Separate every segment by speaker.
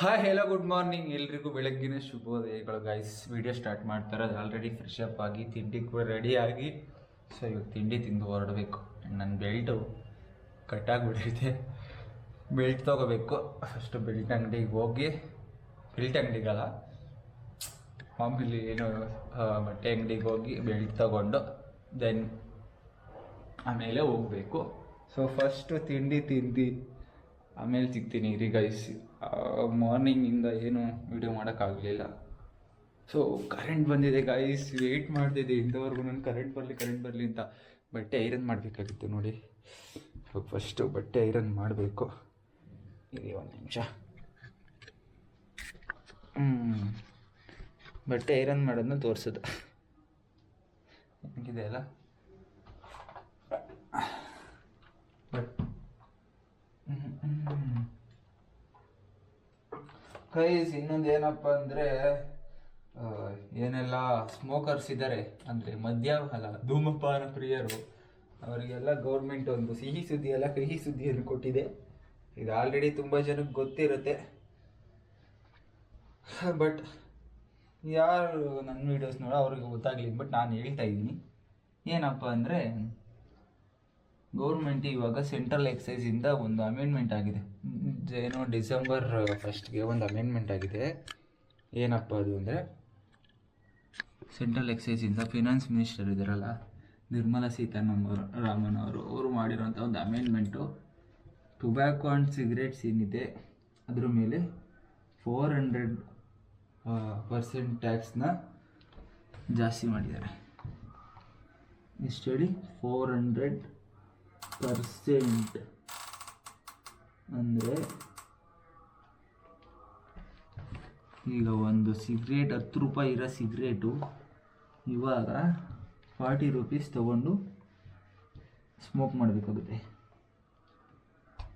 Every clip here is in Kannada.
Speaker 1: ಹಾಯ್ ಹೆಲೋ ಗುಡ್ ಮಾರ್ನಿಂಗ್ ಎಲ್ರಿಗೂ ಬೆಳಗ್ಗಿನ ಶುಭೋದಯಗಳು ಗೈಸ್ ವಿಡಿಯೋ ಸ್ಟಾರ್ಟ್ ಮಾಡ್ತಾರೆ. ಅದು ಆಲ್ರೆಡಿ ಫ್ರೆಶ್ ಅಪ್ ಆಗಿ, ತಿಂಡಿ ಕೂಡ ರೆಡಿ ಆಗಿ. ಸೊ ಇವಾಗ ತಿಂಡಿ ತಿಂದು ಹೊರಡಬೇಕು. ನನ್ನ ಬೆಲ್ಟು ಕಟ್ಟಾಗ್ಬಿಟ್ಟಿದೆ ಬೆಲ್ಟ್ ತೊಗೋಬೇಕು. ಫಸ್ಟು ಬೆಲ್ಟ್ ಅಂಗಡಿಗೆ ಹೋಗಿ. ಬೆಲ್ಟ್ ಅಂಗಡಿಗಲ್ಲ. ಮಾಮೂಲಿ ಏನು ಬಟ್ಟೆ ಅಂಗಡಿಗೆ ಹೋಗಿ ಬೆಲ್ಟ್ ತಗೊಂಡು ದೆನ್ ಆಮೇಲೆ ಹೋಗಬೇಕು. ಸೊ ಫಸ್ಟು ತಿಂಡಿ ತಿಂದು ಆಮೇಲೆ ಸಿಗ್ತೀನಿ ರೀ ಗೈಸ್ ಮಾರ್ನಿಂಗಿಂದ ಏನು ವಿಡಿಯೋ ಮಾಡೋಕ್ಕಾಗಲಿಲ್ಲ. ಸೊ ಕರೆಂಟ್ ಬಂದಿದೆ ಗೈಸ್ ವೆಯ್ಟ್ ಮಾಡ್ತಿದ್ದೆ. ಇಂಥವರೆಗೂ ನಾನು ಕರೆಂಟ್ ಬರಲಿ ಕರೆಂಟ್ ಬರಲಿ ಅಂತ. ಬಟ್ಟೆ ಐರನ್ ಮಾಡಬೇಕಾಗಿತ್ತು ನೋಡಿ. ಫಸ್ಟು ಬಟ್ಟೆ ಐರನ್ ಮಾಡಬೇಕು. ಇರಿ ಒಂದು ನಿಮಿಷ. ಹ್ಞೂ ಬಟ್ಟೆ ಐರನ್ ಮಾಡೋದನ್ನ ತೋರಿಸೋದು. ಹೆಂಗಿದೆ ಅಲ್ಲ ಬಟ್ ಗೈಸ್ ಇನ್ನೊಂದು ಏನಪ್ಪ ಅಂದರೆ ಏನೆಲ್ಲ ಸ್ಮೋಕರ್ಸ್ ಇದ್ದಾರೆ ಅಂದರೆ ಮದ್ಯ ಧೂಮಪಾನ ಪ್ರಿಯರು, ಅವರಿಗೆಲ್ಲ ಗೌರ್ಮೆಂಟ್ ಒಂದು ಸಿಹಿ ಸುದ್ದಿ ಎಲ್ಲ ಕಹಿ ಸುದ್ದಿಯನ್ನು ಕೊಟ್ಟಿದೆ. ಇದು ಆಲ್ರೆಡಿ ತುಂಬ ಜನಕ್ಕೆ ಗೊತ್ತಿರುತ್ತೆ. ಬಟ್ ಯಾರು ನನ್ನ ವೀಡಿಯೋಸ್ ನೋಡ ಅವ್ರಿಗೆ ಗೊತ್ತಾಗ್ಲಿ ಬಟ್ ನಾನು ಹೇಳ್ತಾ ಇದ್ದೀನಿ. ಏನಪ್ಪ ಅಂದರೆ ಗೌರ್ಮೆಂಟ್ ಇವಾಗ ಸೆಂಟ್ರಲ್ ಎಕ್ಸೈಸಿಂದ ಒಂದು ಅಮೆಂಡ್ಮೆಂಟ್ ಆಗಿದೆ. ಏನೋ ಡಿಸೆಂಬರ್ ಫಸ್ಟ್ಗೆ ಒಂದು ಅಮೆಂಡ್ಮೆಂಟ್ ಆಗಿದೆ. ಏನಪ್ಪ ಅದು ಅಂದರೆ ಸೆಂಟ್ರಲ್ ಎಕ್ಸೈಸಿಂದ ಫಿನಾನ್ಸ್ ಮಿನಿಸ್ಟರ್ ಇದ್ದಾರಲ್ಲ, ನಿರ್ಮಲಾ ಸೀತಾರಾಮನ್ ಅವರು ರಾಮನ್ ಅವರು ಅವರು ಮಾಡಿರೋಂಥ ಒಂದು ಅಮೆಂಡ್ಮೆಂಟು ಟೊಬ್ಯಾಕೊ ಆ್ಯಂಡ್ ಸಿಗರೇಟ್ಸ್ ಏನಿದೆ, ಅದ್ರ ಮೇಲೆ ಫೋರ್ ಹಂಡ್ರೆಡ್ ಪರ್ಸೆಂಟ್ ಟ್ಯಾಕ್ಸ್ನ ಜಾಸ್ತಿ ಮಾಡಿದ್ದಾರೆ. ಇಷ್ಟು ಹೇಳಿ ಫೋರ್ ಹಂಡ್ರೆಡ್ ಪರ್ಸೆಂಟ್ ಅಂದರೆ ಈಗ ಒಂದು ಸಿಗ್ರೇಟ್ ಹತ್ತು ರೂಪಾಯಿ ಇರೋ ಸಿಗ್ರೇಟು ಇವಾಗ ಫಾರ್ಟಿ ರುಪೀಸ್ ತಗೊಂಡು ಸ್ಮೋಕ್ ಮಾಡಬೇಕಾಗುತ್ತೆ.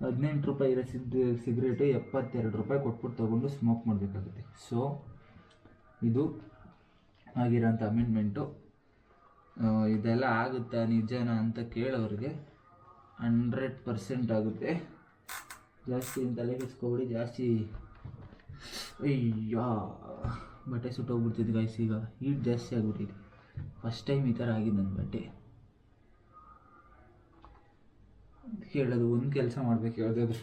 Speaker 1: ಹದಿನೆಂಟು ರೂಪಾಯಿ ಇರೋ ಸಿಗ್ ಸಿಗ್ರೇಟು ಎಪ್ಪತ್ತೆರಡು ರೂಪಾಯಿ ಕೊಟ್ಬಿಟ್ಟು ತೊಗೊಂಡು ಸ್ಮೋಕ್ ಮಾಡಬೇಕಾಗುತ್ತೆ. ಸೊ ಇದು ಆಗಿರೋಂಥ ಅಮೆಂಡ್ಮೆಂಟು ಇದೆಲ್ಲ ಆಗುತ್ತಾ ನಿಜನಾ ಅಂತ ಕೇಳೋರಿಗೆ ಹಂಡ್ರೆಡ್ ಪರ್ಸೆಂಟ್ ಆಗುತ್ತೆ. ಜಾಸ್ತಿ ತಲೆ ಕೆಸ್ಕೊಬಿಡಿ ಜಾಸ್ತಿ ಅಯ್ಯೋ ಬಟ್ಟೆ ಸುಟ್ಟೋಗ್ಬಿಡ್ತಿದ್ದು ಗೈಸ್ ಈಗ. ಹೀಟ್ ಜಾಸ್ತಿ ಆಗಿಬಿಟ್ಟಿದೆ. ಫಸ್ಟ್ ಟೈಮ್ ಈ ಥರ ಆಗಿದೆ ನನ್ನ ಬಟ್ಟೆ. ಕೇಳೋದು ಒಂದು ಕೆಲಸ ಮಾಡಬೇಕು ಯಾವುದಾದ್ರು.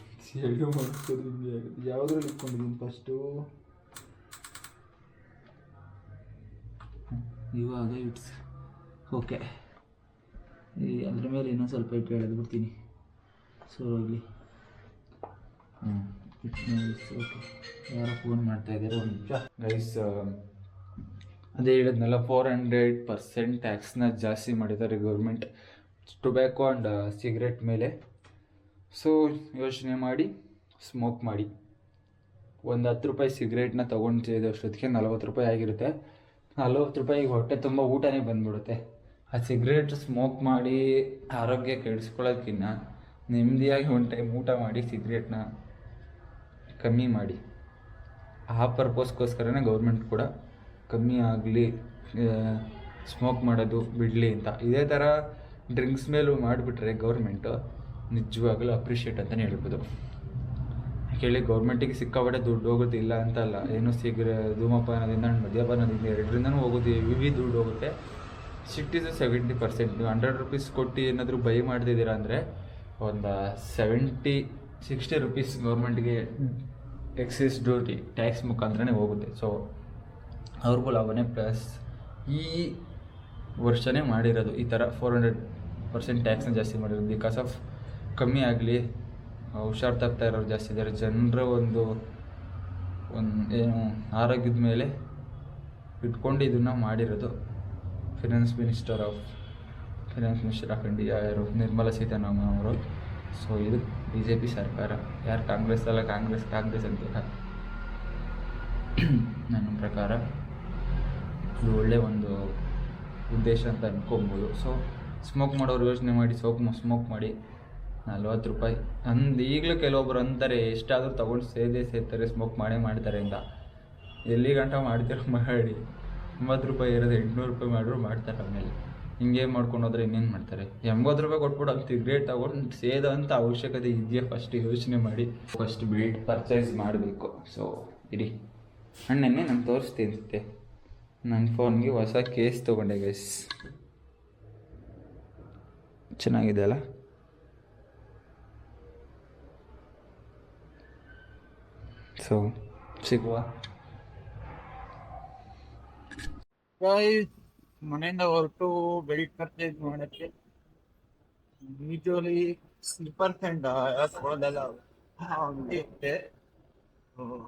Speaker 1: ಮಾಡಿಸೋದು ಹಿಂಗೆ ಆಗುತ್ತೆ. ಯಾವುದ್ರಲ್ಲಿ ಇಟ್ಕೊಂಡಿದ್ದೀನಿ ಫಸ್ಟು ಇವಾಗ ಇಟ್ಸ್ ಓಕೆ ಈ ಅದ್ರ ಮೇಲೆ ಇನ್ನೊಂದು ಸ್ವಲ್ಪ ಇಟ್ಟು ಹೇಳೋದು ಬಿಡ್ತೀನಿ ಸೊ ಹೋಗಲಿ. ಹ್ಞೂ ಯಾರೋ ಫೋನ್ ಮಾಡ್ತಾ ಇದ್ದಾರೆ ಒಂದು ನಿಮಿಷ ಗೈಸ್ ಅದೇ ಹೇಳಿದ್ನಲ್ಲ ಫೋರ್ ಹಂಡ್ರೆಡ್ ಪರ್ಸೆಂಟ್ ಟ್ಯಾಕ್ಸ್ನ ಜಾಸ್ತಿ ಮಾಡಿದ್ದಾರೆ ಗೌರ್ಮೆಂಟ್ ಟೊಬ್ಯಾಕೋ ಆ್ಯಂಡ್ ಸಿಗರೆಟ್ ಮೇಲೆ. ಸೊ ಯೋಚನೆ ಮಾಡಿ ಸ್ಮೋಕ್ ಮಾಡಿ. ಒಂದು ಹತ್ತು ರೂಪಾಯಿ ಸಿಗರೇಟ್ನ ತೊಗೊಂಡಿದ್ದು ಅಷ್ಟೊತ್ತಿಗೆ ನಲ್ವತ್ತು ರೂಪಾಯಿ ಆಗಿರುತ್ತೆ. ನಲ್ವತ್ತು ರೂಪಾಯಿಗೆ ಹೊಟ್ಟೆ ತುಂಬ ಊಟನೇ ಬಂದ್ಬಿಡುತ್ತೆ. ಆ ಸಿಗರೇಟ್ ಸ್ಮೋಕ್ ಮಾಡಿ ಆರೋಗ್ಯ ಕೆಡಿಸ್ಕೊಳ್ಳೋದಕ್ಕಿಂತ ನೆಮ್ಮದಿಯಾಗಿ ಒಂದು ಟೈಮ್ ಊಟ ಮಾಡಿ ಸಿಗರೇಟ್ನ ಕಮ್ಮಿ ಮಾಡಿ. ಆ ಪರ್ಪಸ್ಗೋಸ್ಕರನೇ ಗೌರ್ಮೆಂಟ್ ಕೂಡ ಕಮ್ಮಿ ಆಗಲಿ ಸ್ಮೋಕ್ ಮಾಡೋದು ಬಿಡಲಿ ಅಂತ. ಇದೇ ಥರ ಡ್ರಿಂಕ್ಸ್ ಮೇಲೂ ಮಾಡಿಬಿಟ್ರೆ ಗೌರ್ಮೆಂಟು ನಿಜವಾಗ್ಲೂ ಅಪ್ರಿಷಿಯೇಟ್ ಅಂತಲೇ ಹೇಳ್ಬೋದು. ಕೇಳಿ ಗೌರ್ಮೆಂಟಿಗೆ ಸಿಕ್ಕಾಪಟ್ಟೆ ದುಡ್ಡು ಹೋಗುತ್ತೆ ಇಲ್ಲ ಅಂತಲ್ಲ ಏನು ಸಿಗ್ರೆ ಧೂಮಪಾನದಿಂದ, ಮದ್ಯಪಾನದಿಂದ ಎರಡರಿಂದನೂ ಹೋಗುತ್ತೆ ವಿವಿ ದುಡ್ಡು ಹೋಗುತ್ತೆ. ಸಿಟ್ಟಿಸ್ ಸೆವೆಂಟಿ ಪರ್ಸೆಂಟ್ ನೀವು ಹಂಡ್ರೆಡ್ ರುಪೀಸ್ ಕೊಟ್ಟು ಏನಾದರೂ ಬೈ ಮಾಡ್ತಿದ್ದೀರಾ ಅಂದರೆ, ಒಂದು ಸೆವೆಂಟಿ ಸಿಕ್ಸ್ಟಿ ರುಪೀಸ್ ಗೌರ್ಮೆಂಟ್ಗೆ ಎಕ್ಸೈಸ್ ಡ್ಯೂಟಿ ಟ್ಯಾಕ್ಸ್ ಮುಖಾಂತರನೇ ಹೋಗುತ್ತೆ. ಸೊ ಅವ್ರಿಗೂ ಲಾಭನೇ ಪ್ಲಸ್ ಈ ವರ್ಷನೇ ಮಾಡಿರೋದು ಈ ಥರ ಫೋರ್ ಹಂಡ್ರೆಡ್ ಪರ್ಸೆಂಟ್ ಟ್ಯಾಕ್ಸ್ನ ಜಾಸ್ತಿ ಮಾಡಿರೋದು. ಬಿಕಾಸ್ ಆಫ್ ಕಮ್ಮಿ ಆಗಲಿ ಹುಷಾರು ತಗ್ತಾ ಇರೋರು ಜಾಸ್ತಿ ಇದ್ದಾರೆ. ಜನರ ಒಂದು ಒಂದು ಏನು ಆರೋಗ್ಯದ ಮೇಲೆ ಇಟ್ಕೊಂಡು ಇದನ್ನು ಮಾಡಿರೋದು finance minister of finance minister of India ಯಾರು? ನಿರ್ಮಲಾ ಸೀತಾರಾಮನ್ ಅವರು. ಸೊ ಇದು ಬಿ ಜೆ ಪಿ ಸರ್ಕಾರ, ಯಾರು ಕಾಂಗ್ರೆಸ್ ಅಲ್ಲ ಕಾಂಗ್ರೆಸ್ ಕಾಂಗ್ರೆಸ್ ಅಂತ ನನ್ನ ಪ್ರಕಾರ ಇದು ಒಳ್ಳೆ ಒಂದು ಉದ್ದೇಶ ಅಂತ ಅಂದ್ಕೊಬೋದು ಸೊ ಸ್ಮೋಕ್ ಮಾಡೋರು ಯೋಚನೆ ಮಾಡಿ ಸೋಪ್ ಸ್ಮೋಕ್ ಮಾಡಿ ನಲ್ವತ್ತು ರೂಪಾಯಿ. ಅಂದು ಈಗಲೂ ಕೆಲವೊಬ್ರು ಅಂತಾರೆ, ಎಷ್ಟಾದರೂ ತೊಗೊಂಡು ಸೇದೇ ಸೇರ್ತಾರೆ ಸ್ಮೋಕ್ ಮಾಡೇ ಮಾಡ್ತಾರೆ ಅಂತ. ಎಲ್ಲಿ ಗಂಟ ಮಾಡ್ತಿರೋ ಮಾಡಿ. ಒಂಬತ್ತು ರೂಪಾಯಿ ಇರೋದು ಎಂಟುನೂರು ರೂಪಾಯಿ ಮಾಡಿದ್ರು ಮಾಡ್ತಾರೆ ಆಮೇಲೆ
Speaker 2: ಹಿಂಗೆ ಮಾಡ್ಕೊಂಡು ಹೋದ್ರೆ ಇನ್ನೇನು ಮಾಡ್ತಾರೆ? ಎಂಬತ್ತು ರೂಪಾಯಿ ಕೊಟ್ಬಿಟ್ಟು ಅದು ಸಿಗ್ರೇಟ್ ತಗೊಂಡು ಸೇದಂಥ ಅವಶ್ಯಕತೆ ಇದೆಯಾ? ಫಸ್ಟ್ ಯೋಚನೆ ಮಾಡಿ. ಫಸ್ಟ್ ಬಿಲ್ಡ್ ಪರ್ಚೇಸ್ ಮಾಡಬೇಕು. ಸೊ ಇಡಿ. ಅಣ್ಣನ್ನೇ ನಾನು ತೋರಿಸ್ತೀನಿ ಅನ್ಸುತ್ತೆ ನನ್ನ ಫೋನ್ಗೆ ಹೊಸ ಕೇಸ್ ತೊಗೊಂಡೆ ಗೈಸ್ ಚೆನ್ನಾಗಿದೆ ಅಲ್ಲ? ಸೊ ಸಿಗುವ.
Speaker 1: ಮನೆಯಿಂದ ಹೊರಟು ಬೆಲ್ಟ್ ಪರ್ಚೇಸ್ ಮಾಡಕ್ಕೆ ಯೂಶುವಲಿ ಸ್ಲಿಪ್ಪರ್ಸ್ ಅಂಡ್ ಹ್ಮ್.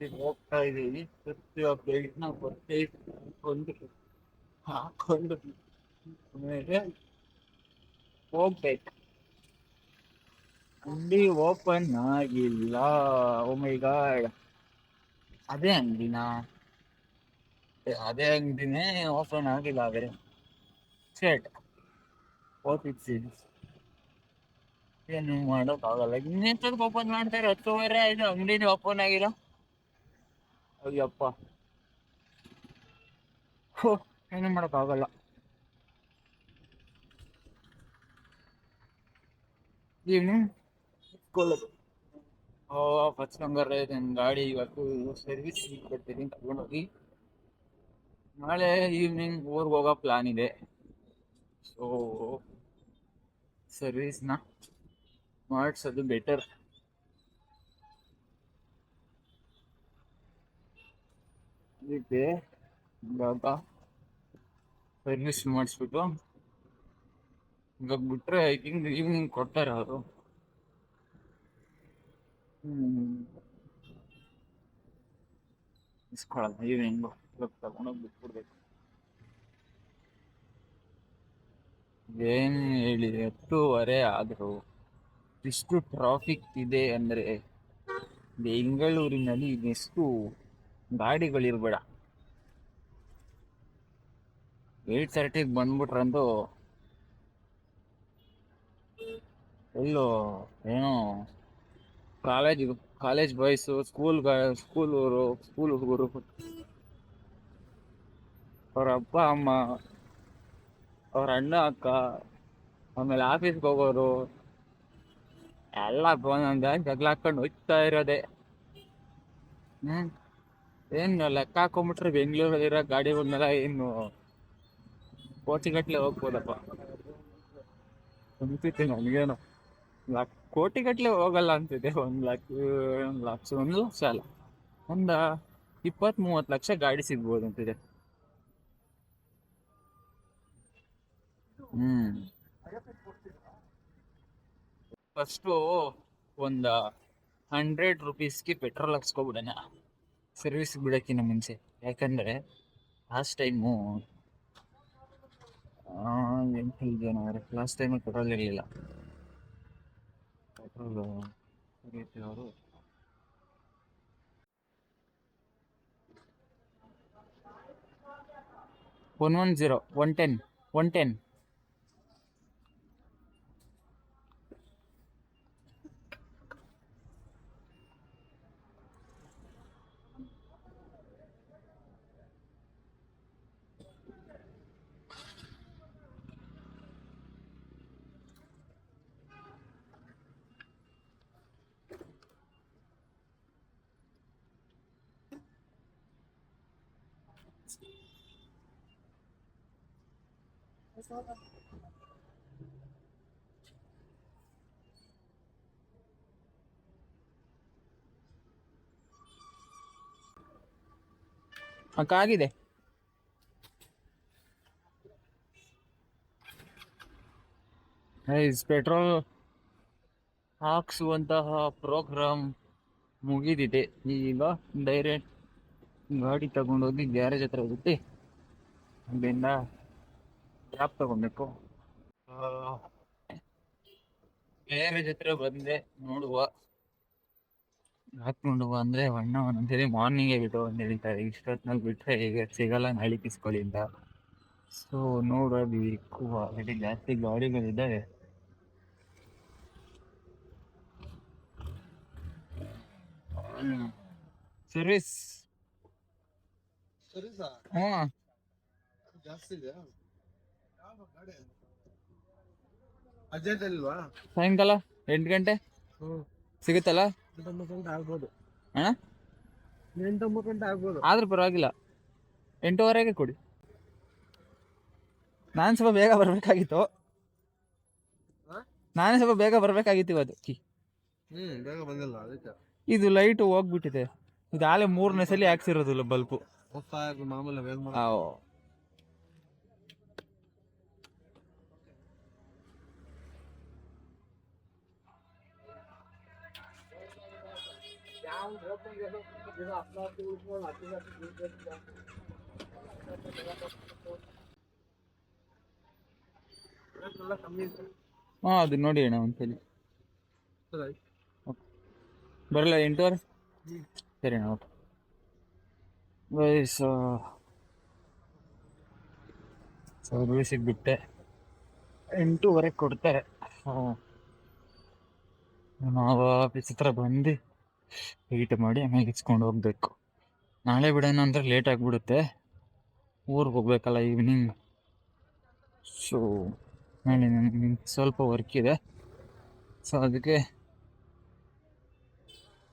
Speaker 1: ಈಗ ಹೋಗ್ತಾ ಇದ್ದೀನಿ ಬೆಲ್ಟ್ ಬೆಲ್ಟ್ನ ಪರ್ಚೇಸ್ ಹಾಕೊಂಡು ಹಾಕೊಂಡು ಆಮೇಲೆ ಹೋಗ್ಬೇಕು. ಅಂಗಡಿ ಓಪನ್ ಆಗಿಲ್ಲ. ಓ ಮೈ ಗಾಡ್ ಅದೇ ಅಂಗಡಿನಾ? ಅದೇ ಅಂಗಡಿನೇ ಓಪನ್ ಆಗಿಲ್ಲ ಆದರೆ. ಸೇಟ್ ಓಪಿಟ್ ಸೀರೀಸ್ ಏನು ಮಾಡೋಕ್ಕಾಗಲ್ಲ ಇನ್ನೆಂತದಕ್ಕೆ ಓಪನ್ ಮಾಡ್ತಾರೆ ಹತ್ತುವರೆ ಆಯಿತು ಅಂಗಡಿನೇ ಓಪನ್ ಆಗಿರೋ ಅಯ್ಯಪ್ಪ. ಹೋ ಏನು ಮಾಡೋಕ್ಕಾಗಲ್ಲ ಈವ್ನಿಂಗ್ ಇಟ್ಕೊಳ್ಳೋದು ಓ ಫಸ್ಟ್ ನನ್ನ ಗಾಡಿ ಇವತ್ತು ಸರ್ವಿಸ್ ಕೊಡ್ತೀನಿ ತಗೊಂಡೋಗಿ. ನಾಳೆ ಈವ್ನಿಂಗ್ ಊರಿಗೆ ಹೋಗೋ ಪ್ಲಾನ್ ಇದೆ. ಸೊ ಸರ್ವಿಸ್ನ ಮಾಡಿಸೋದು ಬೆಟರ್ ಅದಕ್ಕೆ ಇವಾಗ ಸರ್ವಿಸ್ ಮಾಡಿಸ್ಬಿಟ್ಟು ಇವಾಗ ಬಿಟ್ರೆ ಥಿಂಕ್ ಈವ್ನಿಂಗ್ ಕೊಡ್ತಾರೆ ಅವರು. ಹ್ಮ್. ಇಸ್ಕೊಳ್ಳಲ್ಲ ಈವ್ನಿಂಗು ಇವಾಗ ತಗೊಂಡೋಗಿ ಬಿಟ್ಬಿಡ್ಬೇಕು. ಏನು ಹೇಳಿ, ಹತ್ತೂವರೆ ಆದರೂ ಇಷ್ಟು ಟ್ರಾಫಿಕ್ ಇದೆ ಅಂದ್ರೆ ಬೆಂಗಳೂರಿನಲ್ಲಿ ಇನ್ನೆಷ್ಟು ಗಾಡಿಗಳಿರ್ಬೇಡ. ಏಟ್ ತರ್ಟಿಗೆ ಬಂದ್ಬಿಟ್ರಂದು ಎಲ್ಲೋ ಏನೋ college college boys school school ಹುಡುಗರು ಸ್ಕೂಲ್ ಹುಡುಗರು ಅವ್ರ ಅಪ್ಪ, ಅಮ್ಮ, ಅವ್ರ ಅಣ್ಣ, ಅಕ್ಕ, ಆಮೇಲೆ ಆಫೀಸ್ಗೆ ಹೋಗೋರು, ಎಲ್ಲ ಒಂದೊಂದು ಜಗಳ ಹಾಕೊಂಡು ಹೋಗ್ತಾ ಇರೋದೆ. ಏನು ಲೆಕ್ಕ ಹಾಕೊಂಬಿಟ್ರೆ ಗಾಡಿ ಗಾಡಿಗಳನ್ನೆಲ್ಲ ಏನು ಕೋಟಿಗಟ್ಲೆ ಹೋಗ್ಬೋದಪ್ಪ. ಅನ್ಸುತ್ತೆ ನನಗೇನು ಲಕ್ ಕೋಟಿಗಟ್ಟಲೆ ಹೋಗಲ್ಲ ಅಂತಿದೆ, ಒಂದು ಲಕ್ಷ ಒಂದು ಲಕ್ಷ ಒಂದು ಲಕ್ಷ ಅಲ್ಲ. ಒಂದು ಇಪ್ಪತ್ತು ಮೂವತ್ತು ಲಕ್ಷ ಗಾಡಿ ಸಿಗ್ಬೋದು ಅಂತಿದೆ ಫಸ್ಟು ಒಂದು ಹಂಡ್ರೆಡ್ ರುಪೀಸ್ಗೆ ಪೆಟ್ರೋಲ್ ಹಾಕ್ಸ್ಕೊಬಿಡೋಣ. ಸರ್ವಿಸ್ ಬಿಡೋಕ್ಕಿಂತ ಮುಂಚೆ. ಯಾಕಂದರೆ ಲಾಸ್ಟ್ ಟೈಮು ಎಂಟು ಲಾಸ್ಟ್ ಟೈಮು ಪೆಟ್ರೋಲ್ ಇರಲಿಲ್ಲ. ಪೆಟ್ರೋಲ್ ಅವರು one one zero one ten one ten ಅಕ್ಕ ಆಗಿದೆ ಪೆಟ್ರೋಲ್ ಹಾಕ್ಸುವಂತಹ ಪ್ರೋಗ್ರಾಮ್ ಮುಗಿದಿದೆ. ಈಗ ಡೈರೆಕ್ಟ್ ಗಾಡಿ ತಗೊಂಡೋಗಿ ಗ್ಯಾರೇಜ್ ಹತ್ರ ಹೋಗುತ್ತೆ ಅಲ್ಲಿಂದ ಕ್ಯಾಬ್ ತಗೊಬೇಕು ಗ್ಯಾರೇಜ್ ಹತ್ರ ಬಂದೆ, ನೋಡುವ. ಹಾಕೊಂಡು ಅಂದ್ರೆ ಅಣ್ಣ ಒಂದೊಂದ್ಸರಿ ಮಾರ್ನಿಂಗೇ ಬಿಟ್ಟು ಅಂತ ಹೇಳ್ತಾರೆ ಇಷ್ಟೊತ್ನಲ್ಲಿ ಬಿಟ್ರೆ ಈಗ ಸಿಗಲ್ಲ, ನಾಳೆ ಕಿಸ್ಕೊಳ್ಳಿಂದ ಸೊ ನೋಡಬೇಕು ಆಲ್ರೆಡಿ ಜಾಸ್ತಿ ಗಾಡಿಗಳಿದ್ದಾವೆ ಸರ್ವಿಸ್
Speaker 3: ಜಾಸ್ತಿ ಇದೆಯಾ? ಅರ್ಜೆಂಟ್ ಅಲ್ವಾ?
Speaker 1: ಸಾಯಂಕಾಲ ಎಂಟು ಗಂಟೆ? ಸಿಗುತ್ತಲ್ಲ?
Speaker 3: ಎಂಟೊಂಬತ್ತು ಗಂಟೆ ಆಗ್ಬೋದು.
Speaker 1: ಅಣ್ಣ?
Speaker 3: ಎಂಟೊಂಬತ್ತು ಗಂಟೆ ಆಗ್ಬೋದು.
Speaker 1: ಆದ್ರೂ ಪರವಾಗಿಲ್ಲ. ಎಂಟೂವರೆಗೆ ಕೊಡಿ. ನಾನು ಸ್ವಲ್ಪ ಬೇಗ ಬರಬೇಕಾಗಿತ್ತು? ನಾನೇ ಸ್ವಲ್ಪ ಬೇಗ ಬರಬೇಕಾಗಿತ್ತು ಇವತ್ತು. ಕಿ.
Speaker 3: ಬೇಗ ಬಂದಿಲ್ಲ ಅದಕ್ಕೆ.
Speaker 1: ಇದು ಲೈಟು ಹೋಗ್ಬಿಟ್ಟಿದೆ. ಇದು ಆಲೆ ಮೂರನೇ ಸಲ ಹಾಕ್ಸಿರೋದಿಲ್ಲ ಬಲ್ಪು ಹಾಂ. ಅದು ನೋಡಿ ಅಣ್ಣ ಒಂದ್ಸಲಿ. ಬರಲ್ಲ ಎಂಟೂವರೆ? ಸರಿ ಅಣ್ಣ ಓಕೆ. ವಯಸ್ಸು ಸರ್ವಿಸಿಗೆ ಬಿಟ್ಟೆ ಎಂಟೂವರೆಗೆ ಕೊಡ್ತಾರೆ. ನಾವು ಆಫೀಸ್ ಹತ್ರ ಬಂದು ವೆಯ್ಟ್ ಮಾಡಿ ಆಮೇಲೆ ಇಸ್ಕೊಂಡು ಹೋಗ್ಬೇಕು. ನಾಳೆ ಬಿಡೋಣ ಅಂದರೆ ಲೇಟ್ ಆಗಿಬಿಡುತ್ತೆ. ಊರಿಗೆ ಹೋಗ್ಬೇಕಲ್ಲ ಈವ್ನಿಂಗ್ ಸೊ ನಾಳೆ ನನಗೆ ಸ್ವಲ್ಪ ವರ್ಕ್ ಇದೆ. ಸೊ ಅದಕ್ಕೆ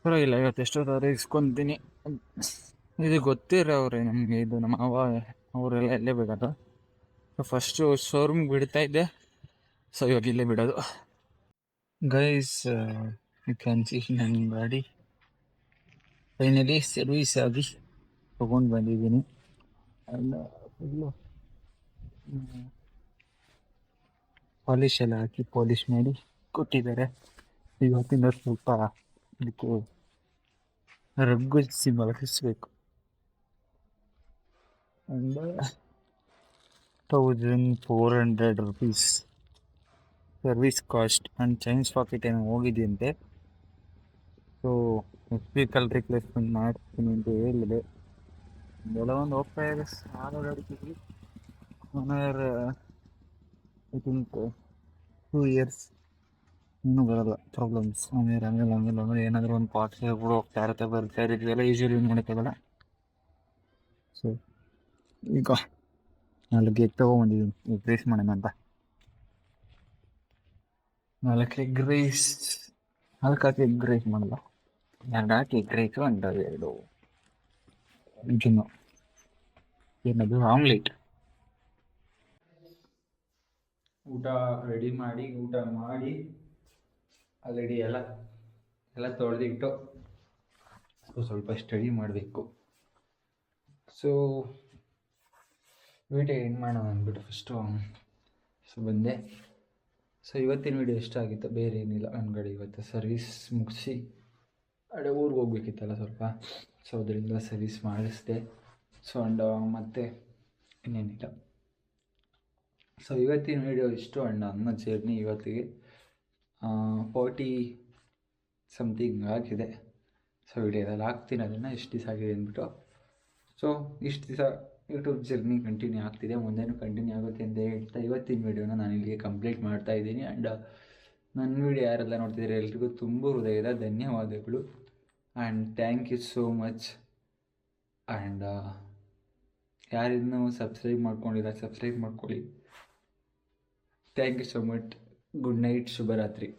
Speaker 1: ಪರವಾಗಿಲ್ಲ, ಇವತ್ತು ಎಷ್ಟೊತ್ತಾದ್ರೆ ಇಸ್ಕೊಂತೀನಿ. ಇದು ಗೊತ್ತಿರ ನಮಗೆ, ಇದು ನಮ್ಮ ಅವ ಅವರೆಲ್ಲ ಇಲ್ಲೇ ಬಿಡೋದು. ಫಸ್ಟು ಶೋರೂಮ್ಗೆ ಬಿಡ್ತಾ ಇದ್ದೆ. ಸೊ ಇವಾಗ ಇಲ್ಲೇ ಬಿಡೋದು. ಗೈಸ್ ಸಿ ನನ್ನ ಗಾಡಿ. ಫೈನಲಿ ಸರ್ವೀಸ್ ಆಗಿ ತೊಗೊಂಡು ಬಂದಿದ್ದೀನಿ. ಪಾಲಿಶ್ ಎಲ್ಲ ಹಾಕಿ ಪಾಲಿಶ್ ಮಾಡಿ ಕೊಟ್ಟಿದ್ದಾರೆ. ಇವತ್ತಿನ ಸ್ವಲ್ಪ ಇದಕ್ಕೆ ರಗ್ಗುಸಿ ಮಲಗಿಸ್ಬೇಕು ಒಂದು thousand four hundred rupees service cost and chains pocket ಏನೋ ಹೋಗಿದೆಯಂತೆ ಸೊ ನೆಕ್ಸ್ಟ್ ವೀಕಲ್ಲಿ ರಿಪ್ಲೇಸ್ಮೆಂಟ್ ಮಾಡ್ತೀನಿ ಅಂತ ಹೇಳಿದೆ ಎಲ್ಲ ಒಂದು ಹೋಗ್ತಾ ಇದೆ ಸಾಲ ಗಾಡಿಗೆ owner I think two years ಇನ್ನೂ ಬರಲ್ಲ ಪ್ರಾಬ್ಲಮ್ಸ್ ಆಮೇಲೆ ಆಮೇಲೆ ಆಮೇಲೆ ಆಮೇಲೆ ಏನಾದರೂ ಒಂದು ಪಾರ್ಟ್ಸ್ ಕೂಡ ಹೋಗ್ತಾ ಇರುತ್ತೆ ಬರ್ತಾ ಇರುತ್ತೆ ಎಲ್ಲ ಯೂಶ್ವಲಿ ಮಾಡೋಕ್ಕಾಗಲ್ಲ ಸೊ ಈಗ ನಾಲ್ಕು ಎಗ್ ತೊಗೊಂಬಂದಿದ್ದೀನಿ ಎಗ್ ರೈಸ್ ಮಾಡೋಣ ಅಂತ. ನಾಲ್ಕು ಎಗ್ ರೈಸ್ ನಾಲ್ಕು ಹಾಕಿ ಎಗ್ ರೈಸ್ ಮಾಡಲ್ಲ. ಎರಡು ಹಾಕಿ ಎಗ್ ರೈಸು ಅಂಡ್ ಎರಡು. ಇದನ್ನು ಏನದು? ಆಮ್ಲೆಟ್.
Speaker 4: ಊಟ ರೆಡಿ ಮಾಡಿ, ಊಟ ಮಾಡಿ ಆಲ್ರೆಡಿ ಎಲ್ಲ ಎಲ್ಲ ತೊಳೆದಿಟ್ಟು ಸ್ವಲ್ಪ ಸ್ಟಡಿ ಮಾಡಬೇಕು. ಸೊ ವಿಡಿಯೋ ಎಂಡ್ ಮಾಡೋಣ ಅಂದ್ಬಿಟ್ಟು ಫಸ್ಟು ಸೊ ಬಂದೆ. ಸೊ ಇವತ್ತಿನ ವಿಡಿಯೋ ಇಷ್ಟ ಆಗಿತ್ತು? ಬೇರೆ ಏನಿಲ್ಲ. ನನ್ನ ಕಡೆ ಇವತ್ತು ಸರ್ವಿಸ್ ಮುಗಿಸಿ. ಅಡೆ ಊರಿಗೆ ಹೋಗ್ಬೇಕಿತ್ತಲ್ಲ ಸ್ವಲ್ಪ. ಸೊ ಅದರಿಂದ ಸರ್ವಿಸ್ ಮಾಡಿಸಿದೆ. ಸೊ ಅಂಡ್ ಮತ್ತೆ ಇನ್ನೇನಿಲ್ಲ. ಸೊ ಇವತ್ತಿನ ವಿಡಿಯೋ ಇಷ್ಟು ಅಂಡ್ ನನ್ನ ಜರ್ನಿ ಇವತ್ತಿಗೆ ಫೋರ್ಟಿ ಸಮಥಿಂಗ್ ಆಗಿದೆ. ಸೊ ವಿಡಿಯೋದಲ್ಲಿ ಹಾಕ್ತೀನಿ. ಅದನ್ನು ಎಷ್ಟು ದಿವಸ ಆಗಿದೆ ಅಂದ್ಬಿಟ್ಟು. ಸೊ ಇಷ್ಟು ದಿವಸ ಯೂಟ್ಯೂಬ್ ಜರ್ನಿ ಕಂಟಿನ್ಯೂ ಆಗ್ತಿದೆ, ಮುಂದೆನೂ ಕಂಟಿನ್ಯೂ ಆಗುತ್ತೆ ಅಂತ ಹೇಳ್ತಾ ಇವತ್ತಿನ ವೀಡಿಯೋನ ನಾನು ಇಲ್ಲಿಗೆ ಕಂಪ್ಲೀಟ್ ಮಾಡ್ತಾ ಇದ್ದೀನಿ. ಆ್ಯಂಡ್ ನನ್ನ ವೀಡಿಯೋ ಯಾರೆಲ್ಲ ನೋಡ್ತಿದ್ದಾರೆ ಎಲ್ರಿಗೂ ತುಂಬ ಹೃದಯದ ಧನ್ಯವಾದಗಳು. And thank you so much and ಯಾರಿನ್ನೂ subscribe ಮಾಡ್ಕೊಂಡಿಲ್ಲ ಸಬ್ಸ್ಕ್ರೈಬ್ ಮಾಡ್ಕೊಳ್ಳಿ. Thank you so much good night ಶುಭರಾತ್ರಿ.